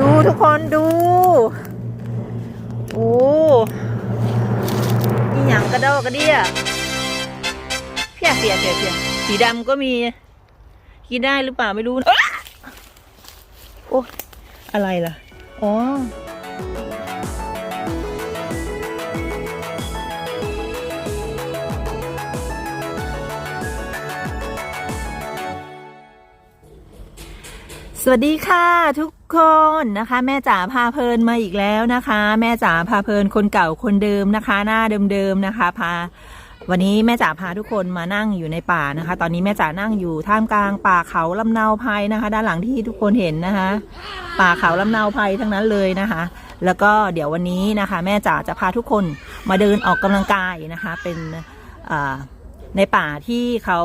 ดูทุกคนดูโอ้อีหยังกระเดากระเดียเพี้ยเพี้ยเพี้ยเพี้ยสีดำก็มี กินได้หรือเปล่าไม่รู้ โอ้อะไรล่ะ อ๋อ สวัสดีค่ะทุกคนนะคะ แม่จ๋าพาเพลินมาอีกแล้วนะคะ แม่จ๋าพาเพลินคนเก่าคนเดิมนะคะ หน้าเดิมๆนะคะพาวันนี้แม่จ๋าพาทุกคนมานั่งอยู่ในป่านะคะ ตอนนี้แม่จ๋านั่งอยู่ท่ามกลางป่าเขาลำเนาไพรนะคะ ด้านหลังที่ทุกคนเห็นนะคะ ป่าเขาลำเนาไพรทั้งนั้นเลยนะคะ แล้วก็เดี๋ยววันนี้นะคะ แม่จ๋าจะพาทุกคนมาเดินออกกำลังกายนะคะ เป็นในป่าที่เขา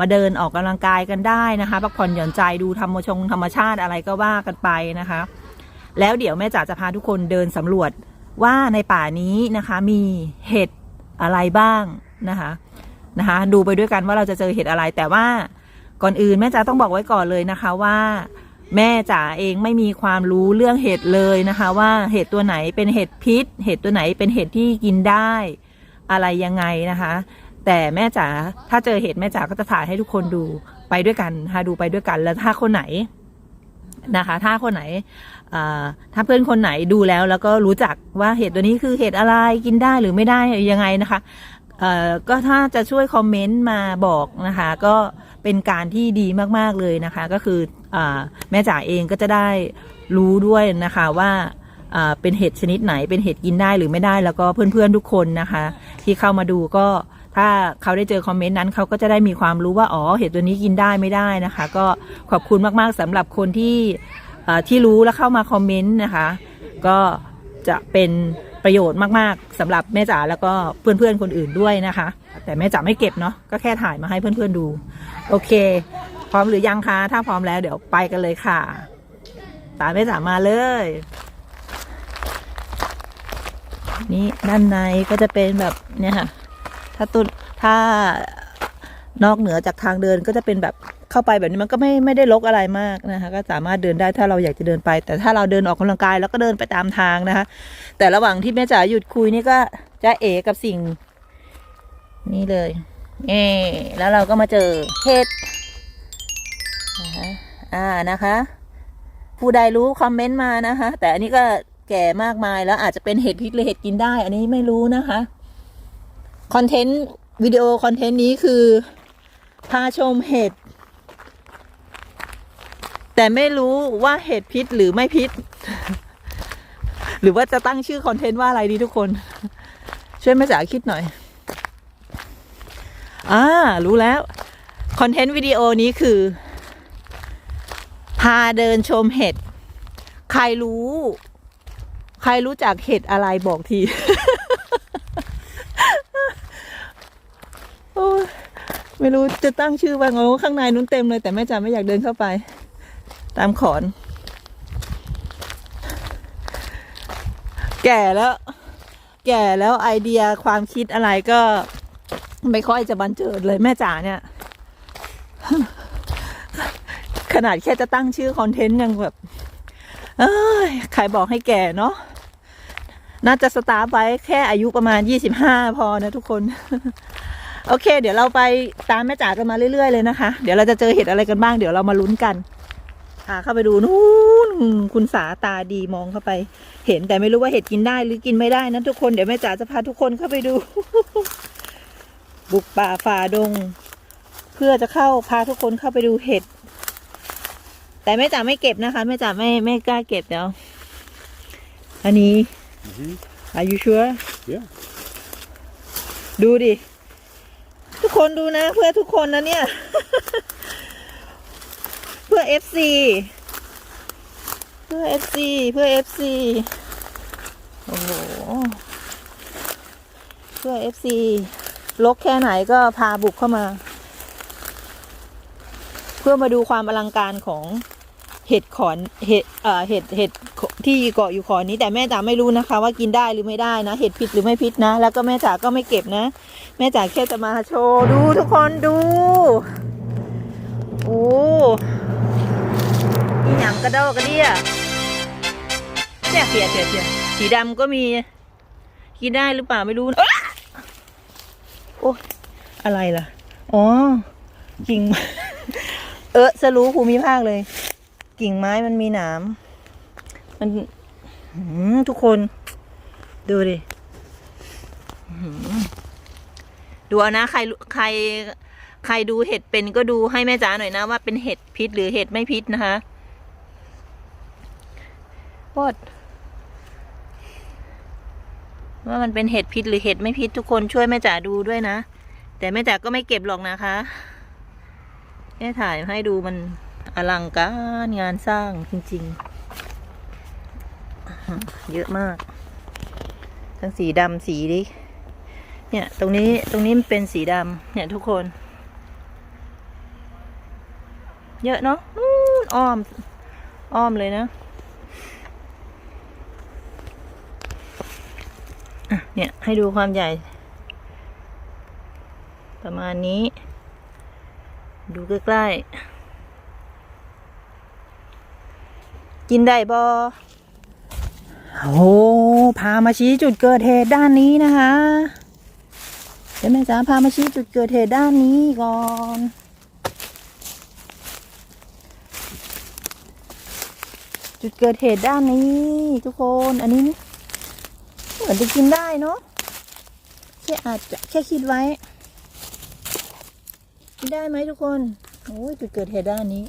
มาเดินออกกำลังกายกันได้นะคะพักผ่อนหย่อนใจดูธรรมชงธรรมชาติอะไรก็ว่ากันไปนะคะ แล้วเดี๋ยวแม่จ๋าจะพาทุกคนเดินสำรวจว่าในป่านี้นะคะมีเห็ดอะไรบ้างนะคะนะคะ ดูไปด้วยกันว่าเราจะเจอเห็ดอะไรแต่ว่าก่อนอื่นแม่จ๋าต้องบอกไว้ก่อนเลยนะคะว่าแม่จ๋าเองไม่มีความรู้เรื่องเห็ดเลยนะคะ ว่าเห็ดตัวไหนเป็นเห็ดพิษ เห็ดตัวไหนเป็นเห็ดที่กินได้ อะไรยังไงนะคะ แต่แม่จ๋าถ้าเจอเห็ดแม่จ๋าก็จะถ่ายให้ทุกคนดูไปด้วยกันนะดูไปด้วยกันแล้วถ้าคนไหนนะคะ ถ้าคนไหนถ้าเพื่อนคนไหนดูแล้ว แล้วก็รู้จักว่าเห็ดตัวนี้คือเห็ดอะไรกินได้หรือไม่ได้ยังไงนะคะก็ถ้าจะช่วยคอมเมนต์มาบอกนะคะ ก็เป็นการที่ดีมากๆเลยนะคะ ก็คืออแม่จ๋าเองก็จะได้รู้ด้วยนะคะว่าอ่าเป็นเห็ดชนิดไหน เป็นเห็ดกินได้หรือไม่ได้แล้วก็เพื่อนๆทุกคนนะคะ ที่เข้ามาดูก็ ถ้าเขาได้เจอคอมเมนต์นั้นเขาก็จะได้มีความรู้ว่าอ๋อเห็ดตัวนี้กินได้ไม่ได้นะคะ ก็ขอบคุณมากๆสำหรับคนที่ที่รู้แล้วเข้ามาคอมเมนต์นะคะ ก็จะเป็นประโยชน์มากๆสำหรับแม่จ๋าแล้วก็เพื่อนๆคนอื่นด้วยนะคะ แต่แม่จ๋าไม่เก็บเนาะก็แค่ถ่ายมาให้เพื่อนๆดู โอเค พร้อมหรือยังคะถ้าพร้อมแล้วเดี๋ยวไปกันเลยค่ะตามแม่จ๋ามาเลย นี่ด้านในก็จะเป็นแบบเนี่ยค่ะ ถ้าตุนถ้านอกเหนือจากทางเดินก็จะเป็นแบบเข้าไปแบบนี้มันก็ไม่ไม่ได้ลกอะไรมากนะคะก็สามารถเดินได้ถ้าเราอยากจะเดินไป แต่ถ้าเราเดินออกกำลังกายแล้วก็เดินไปตามทางนะคะ แต่ระหว่างที่แม่จ๋าหยุดคุยนี่ก็จะเอกับสิ่ง นี่เลยเอแล้วเราก็มาเจอเห็ดนะคะอ่านะคะ ผู้ใดรู้คอมเมนต์มานะคะ แต่อันนี้ก็แก่มากมายแล้วอาจจะเป็นเห็ดพิษหรือเห็ดกินได้ อันนี้ไม่รู้นะคะ คอนเทนต์วิดีโอคอนเทนต์นี้คือพาชมเห็ด แต่ไม่รู้ว่าเห็ดพิษหรือไม่พิษ หรือว่าจะตั้งชื่อคอนเทนต์ว่าอะไรดีทุกคน ช่วยแม่จ๋าคิดหน่อย อ่า รู้แล้วคอนเทนต์วิดีโอนี้คือ พาเดินชมเห็ด ใครรู้ ใครรู้จักเห็ดอะไรบอกที โอ้ย ไม่รู้จะตั้งชื่อว่าไงข้างในนู้นเต็มเลย แต่แม่จ๋าไม่อยากเดินเข้าไป ตามขอน แก่แล้ว แก่แล้วไอเดียความคิดอะไรก็ ไม่ค่อยจะบันเจิดเลยแม่จ๋าเนี่ย ขนาดแค่จะตั้งชื่อคอนเทนต์ยังแบบ เอ้ยใครบอกให้แก่เนาะน่าจะสตาร์ทไว้แค่อายุประมาณยี่สิบห้าพอนะทุกคน โอเค เดี๋ยวเราไปตามแม่จ๋ากันมาเรื่อยๆเลยนะคะ เดี๋ยวเราจะเจอเห็ดอะไรกันบ้าง เดี๋ยวเรามาลุ้นกันพาเข้าไปดูนู่นคุณสาตาดีมองเข้าไป เห็นแต่ไม่รู้ว่าเห็ดกินได้หรือกินไม่ได้นะทุกคน เดี๋ยวแม่จ๋าจะพาทุกคนเข้าไปดู บุกป่าฝ่าดง เพื่อจะเข้าพาทุกคนเข้าไปดูเห็ด แต่แม่จ๋าไม่เก็บนะคะแม่จ๋าไม่ไม่กล้าเก็บเดี๋ยวอันนี้ Mhm. Are you sure Yeah. ดูดิ ทุกคนดูนะ เพื่อทุกคนนะเนี่ย เพื่อ FC เพื่อ FC เพื่อ FC โอ้โห เพื่อ FC ลกแค่ไหนก็พาบุกเข้ามา เพื่อมาดูความอลังการของเห็ดขอนเห็ดเอ่อเห็ดเห็ด ที่เกาะอยู่ขอนี้ แต่แม่จ๋าไม่รู้นะคะ ว่ากินได้หรือไม่ได้นะ เห็ดพิษหรือไม่พิษนะ แล้วก็แม่จ๋าก็ไม่เก็บนะ แม่จ๋าแค่จะมาโชว์ดูทุกคนดูโอ้ยหยังกระเดากระเดียเนี่ยเปียเปียเปียสีดำก็มี กินได้หรือเปล่าไม่รู้นะโอ้อะไรล่ะ อ๋อกิ่ง เออสรู้ภูมิภาคเลย กิ่งไม้มันมีหนาม มันทุกคนดูดิดูเอานะ ใครใคร ใครดูเห็ดเป็นก็ดูให้แม่จ๋าหน่อยนะ ว่าเป็นเห็ดพิษหรือเห็ดไม่พิษนะคะโคตรว่ามันเป็นเห็ดพิษหรือเห็ดไม่พิษทุกคนช่วยแม่จ๋าดูด้วยนะ แต่แม่จ๋าก็ไม่เก็บหรอกนะคะแค่ถ่ายให้ดูมันอลังการงานสร้างจริง ๆ เยอะมาก ทั้งสีดำสีดิเนี่ย ตรงนี้ตรงนี้มันเป็นสีดำเนี่ยทุกคน เยอะเนาะอ้อม อ้อมเลยนะอะเนี่ยให้ดูความใหญ่ ประมาณนี้ ดูใกล้ๆกินได้บอ โอ้พามาชี้จุดเกิดเหตุด้านนี้นะคะเดี๋ยวแม่จ๋าพามาชี้จุดเกิดเหตุด้านนี้ก่อนจุดเกิดเหตุด้านนี้ ทุกคนอันนี้เหมือนจะกินได้เนาะแค่อาจจะแค่คิดไว้กินได้ไหมทุกคนโอ้ยจุดเกิดเหตุด้านนี้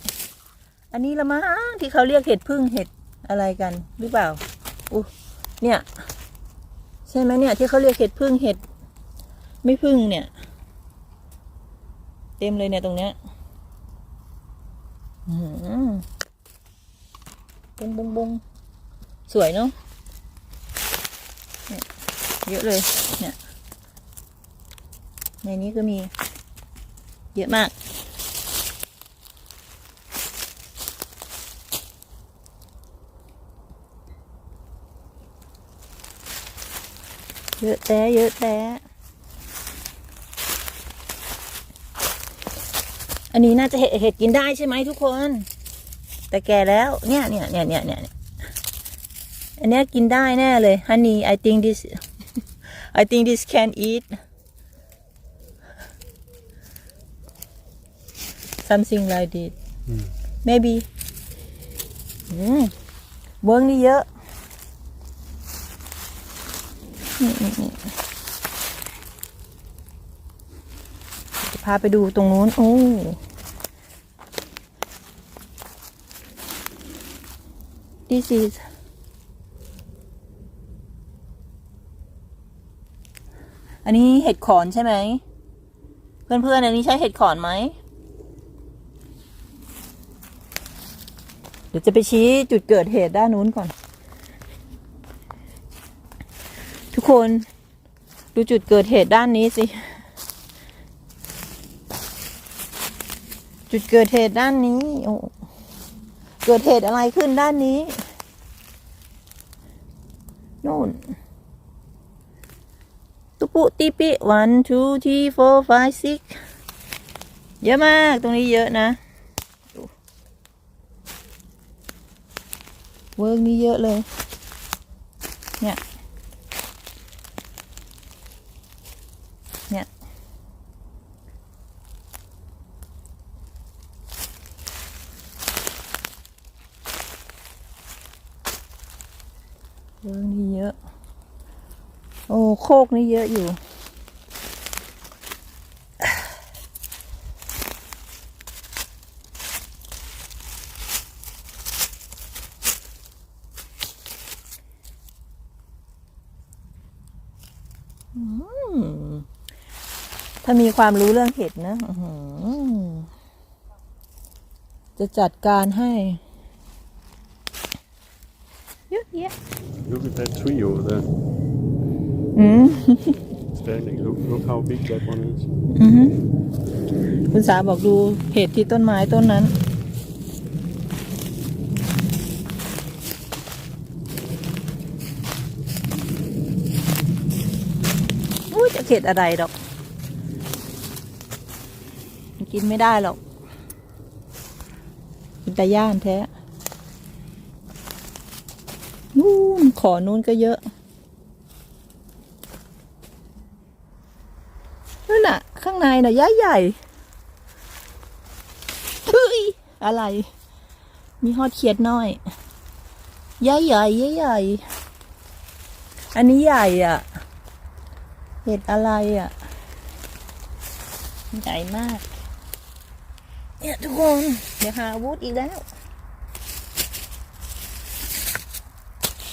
อันนี้ละมั้งที่เขาเรียกเห็ดพึ่งเห็ดอะไรกันหรือเปล่า อู้เนี่ย ใช่ไหมเนี่ย ที่เขาเรียกเห็ดพึ่งเห็ด ไม่พึ่งเนี่ย เต็มเลยเนี่ยตรงเนี้ยบงบงบงสวยเนาะเนี่ยเยอะเลย เนี่ย ในนี้ก็มี เยอะมาก เยอะแต่เยอะแต่อันนี้น่าจะเห็ดเห็ดกินได้ใช่ไหมทุกคน แต่แก่แล้ว เนี่ยเนี่ยเนี่ยเนี่ยเนี่ยเนี่ยอันเนี้ยกินได้แน่เลย honey I think this I think this can eat something like this maybe อืมเวิร์กนี่เยอะ นี่นี่นี่จะพาไปดูตรงนู้น โอ้ this is อันนี้เห็ดขอนใช่ไหม เพื่อนๆ อันนี้ใช่เห็ดขอนไหม เดี๋ยวจะไปชี้จุดเกิดเหตุด้านนู้นก่อน ทุก คน ดูจุดเกิดเหตุด้านนี้สิ จุดเกิดเหตุด้านนี้ โอ้ เกิดเหตุอะไรขึ้นด้านนี้โน่น ตุปุติปิ one two three four five six เยอะมาก ตรงนี้เยอะนะ เวิร์กนี้เยอะเลยนี่ยเนี่ย เวิร์กนี้เยอะ โอ้โคกนี่เยอะอยู่ ถ้ามีความรู้เรื่องเห็ดนะจะจัดการให้เยอะแยะ Look at that tree over there อืม standing. Look, look how big that one is. อือฮึคุณสาบอกดูเห็ดที่ต้นไม้ต้นนั้นอุ้ยจะเห็ดอะไรดอกมันกินไม่ได้หรอกกินแต่ย่านแท้ นู่นขอนู้นก็เยอะนั่นน่ะ ข้างในน่ะย้ายใหญ่เฮ้ยอะไร มีฮอดเขียดน้อยย้ายใหญ่ย้ายใหญ่ อันนี้ใหญ่อะ เห็ดอะไรอะ ใหญ่มาก เนี่ยทุกคน เดี๋ยวหาอาวุธอีกแล้ว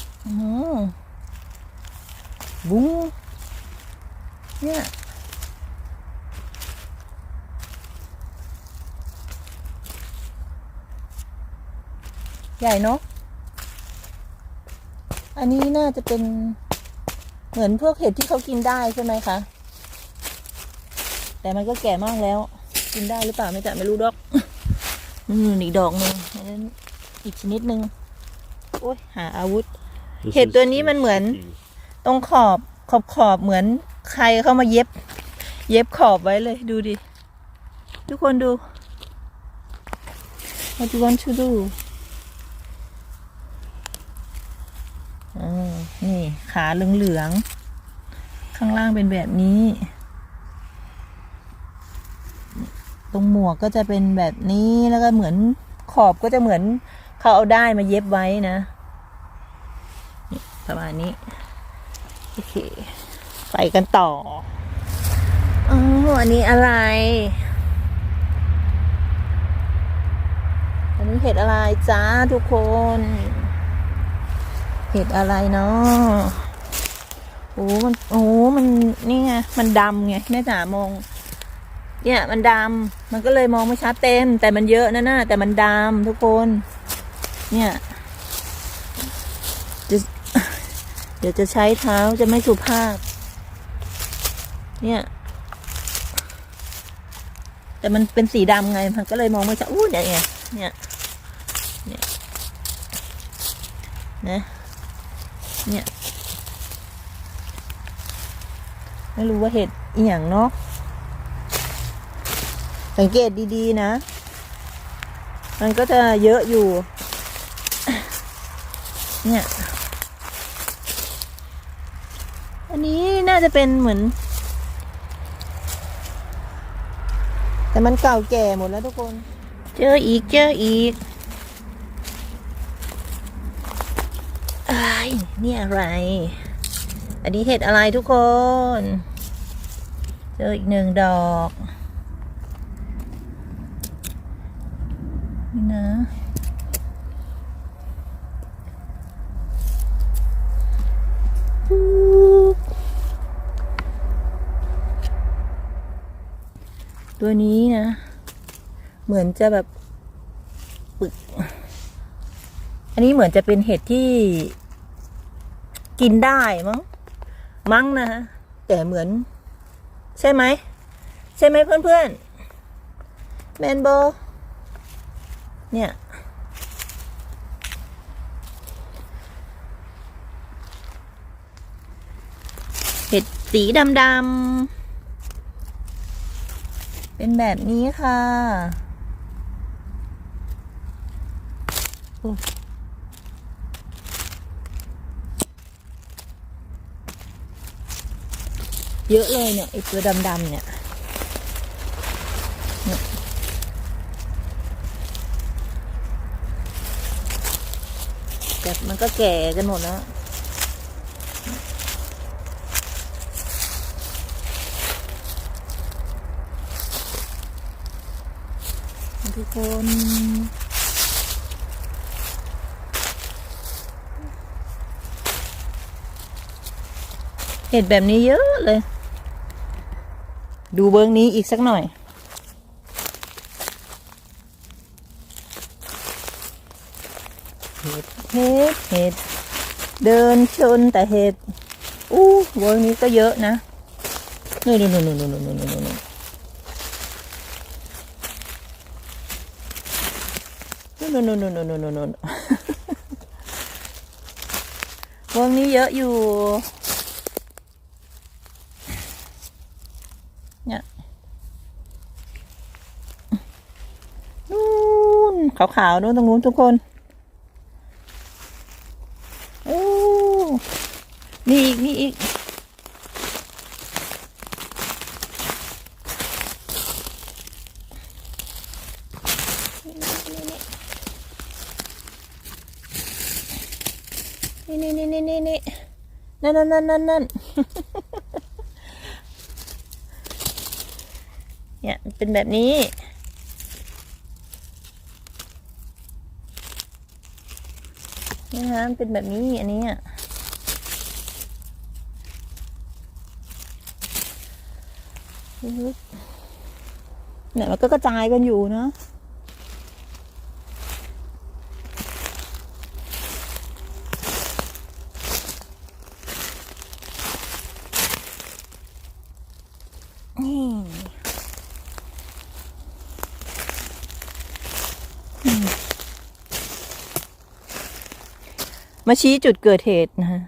อืม บุ้งเนี่ยใหญ่เนาะ อันนี้น่าจะเป็นเหมือนพวกเห็ดที่เขากินได้ใช่ไหมคะ แต่มันก็แก่มากแล้ว กินได้หรือเปล่าไม่จะไม่รู้ดอกนี่อีกดอกหนึ่งอันนั้นอีกชนิดหนึ่งโอ้ยหาอาวุธ เห็ด is ตัวนี้มันเหมือน sticky. ตรงขอบขอบขอบเหมือนใครเข้ามาเย็บ เย็บขอบไว้เลยดูดิ ทุกคนดู What do you want to do อ่านี่ขาเหลืองๆ ข้างล่างเป็นแบบนี้ ตรงหมวกก็จะเป็นแบบนี้แล้วก็เหมือนขอบก็จะเหมือนเขาเอาได้ายมาเย็บไว้นะนี่ ประมาณนี้โอเคไปกันต่ออ๋ออันนี้อะไร อันนี้เห็ดอะไรจ้าทุกคน เห็ดอะไรเนาะโอ้มันโอ้มันนี่ไงมันดำไงแม่จ๋ามอง เนี่ยมันดำมันก็เลยมองไม่ชัดเต็ม แต่มันเยอะนะน่ะแต่มันดำทุกคน เนี่ยจะ เดี๋ยวจะใช้เท้าจะไม่สุภาพ เนี่ย แต่มันเป็นสีดำไง มันก็เลยมองไม่ชัดอู้เนี่ยเนี่ยเนี่ยนะเนี่ย ไม่รู้ว่าเห็ดอีหยังเนาะสังเกตดีๆนะ มันก็จะเยอะอยู่ เนี่ย อันนี้น่าจะเป็นเหมือน แต่มันเก่าแก่หมดแล้วทุกคน เจออีกเจออีกอ้ายนี่อะไร อันนี้เห็ดอะไรทุกคน เจออีกหนึ่งดอก นี่นะ ตัวนี้นะ เหมือนจะแบบปึก อันนี้เหมือนจะเป็นเห็ดที่กินได้มั้ง มั้งนะฮะ แต่เหมือน ใช่ไหม ใช่ไหมเพื่อนๆแมนโบ เนี่ย เห็ดสีดำๆ เป็นแบบนี้ค่ะเยอะเลยเนี่ยไอตัวดำๆเนี่ยแต่มันก็แก่กันหมดแล้ว ทุกคนเห็ดแบบนี้เยอะเลย ดูเบื้องนี้อีกสักหน่อย เห็ด เห็ด เห็ด เดินชนแต่เห็ด อู้เวิร์กนี้ก็เยอะนะนู่นนู่นนู่นนู่นนู่นนู่น นนนนนนนวงนี้เยอะอยู่ เนี่ยนู่นขาวๆนู่นตรงนู้นทุกคนโอ้มีอีกมีอีก นั่นนั่นนั่นนั่นนั่นเนี่ยเป็นแบบนี้นี่ฮะเป็นแบบนี้อันนี้อะเนี่ยมันก็กระจายกันอยู่เนาะ นี่อืม มาชี้จุดเกิดเหตุนะฮะ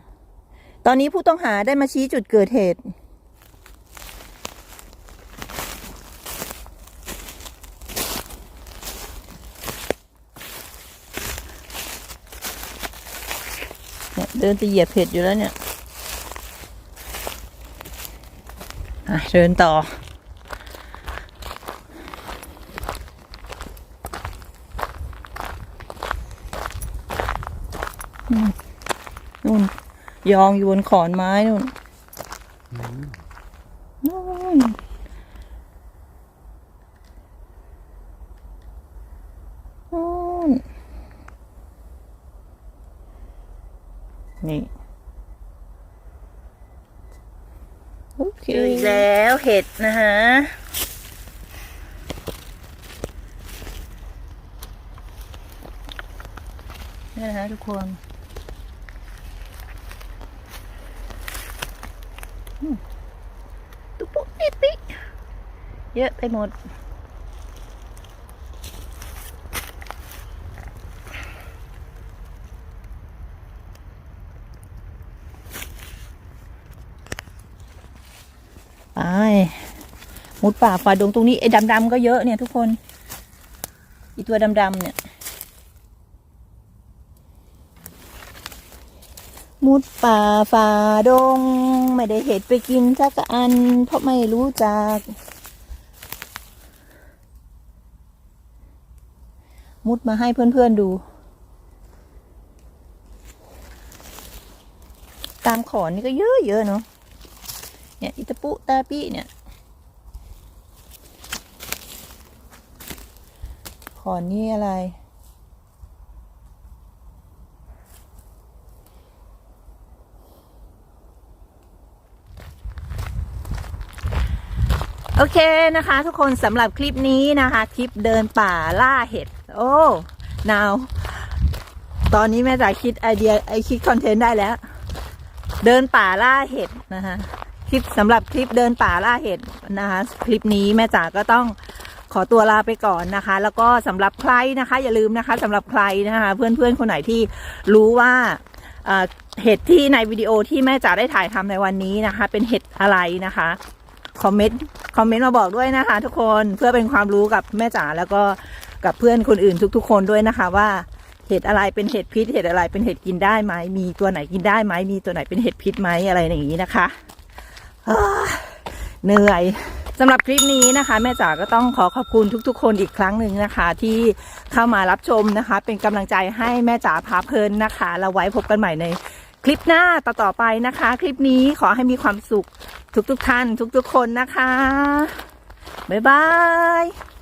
ตอนนี้ผู้ต้องหาได้มาชี้จุดเกิดเหตุเนี่ยเดินจะเหยียบเห็ดอยู่แล้วเนี่ยอะเดินต่อ นู่นนู่น ยองอยู่บนขอนไม้นู่นนู่นนู่นนี่โอเคเจออีกแล้วเห็ดนะฮะนี่นะฮะทุกคนอืมตุ๊กปุ๊กปิ๊กปิ๊ก เยอะไปหมด ไปมุดป่าฝ่าดงตรงนี้ไอ้ดำๆก็เยอะเนี่ยทุกคนอีตัวดำๆเนี่ย มุดป่าฝ่าดง ไม่ได้เห็ดไปกินสักอัน เพราะไม่รู้จัก มุดมาให้เพื่อนๆดู ตามขอนนี่ก็เยอะๆเนาะเนี่ยอิตาปุตาปิเนี่ย ขอนนี่อะไร โอเคนะคะ ทุกคนสำหรับคลิปนี้นะคะ คลิปเดินป่าล่าเห็ด โอ้นาว ตอนนี้แม่จ๋าคิดไอเดียไอคิดคอนเทนต์ได้แล้ว เดินป่าล่าเห็ดนะคะคลิปสำหรับคลิปเดินป่าล่าเห็ดนะคะ คลิปนี้แม่จ๋าก็ต้องขอตัวลาไปก่อนนะคะ แล้วก็สำหรับใครนะคะ อย่าลืมนะคะสำหรับใครนะคะ เพื่อนๆคนไหนที่รู้ว่าเอ่อเห็ดที่ในวิดีโอที่แม่จ๋าได้ถ่ายทำในวันนี้นะคะ เป็นเห็ดอะไรนะคะคอมเมนต์คอมเมนต์มาบอกด้วยนะคะ ทุกคนเพื่อเป็นความรู้กับแม่จ๋าแล้วก็ กับเพื่อนคนอื่นทุกๆ คนด้วยนะคะว่าเห็ดอะไรเป็นเห็ดพิษ เห็ดอะไรเป็นเห็ดกินได้ไหม มีตัวไหนกินได้ไหม มีตัวไหนเป็นเห็ดพิษไหมอะไรอย่างนี้นะคะเหนื่อยสำหรับคลิปนี้นะคะ แม่จ๋าก็ต้องขอขอบคุณทุกๆ คนอีกครั้งหนึ่งนะคะ ที่เข้ามารับชมนะคะ เป็นกำลังใจให้แม่จ๋าพาเพลินนะคะแล้วไว้พบกันใหม่ในคลิปหน้าต่อๆไปนะคะ คลิปนี้ขอให้มีความสุขทุกๆท่าน ทุกๆคนนะคะบ๊ายบาย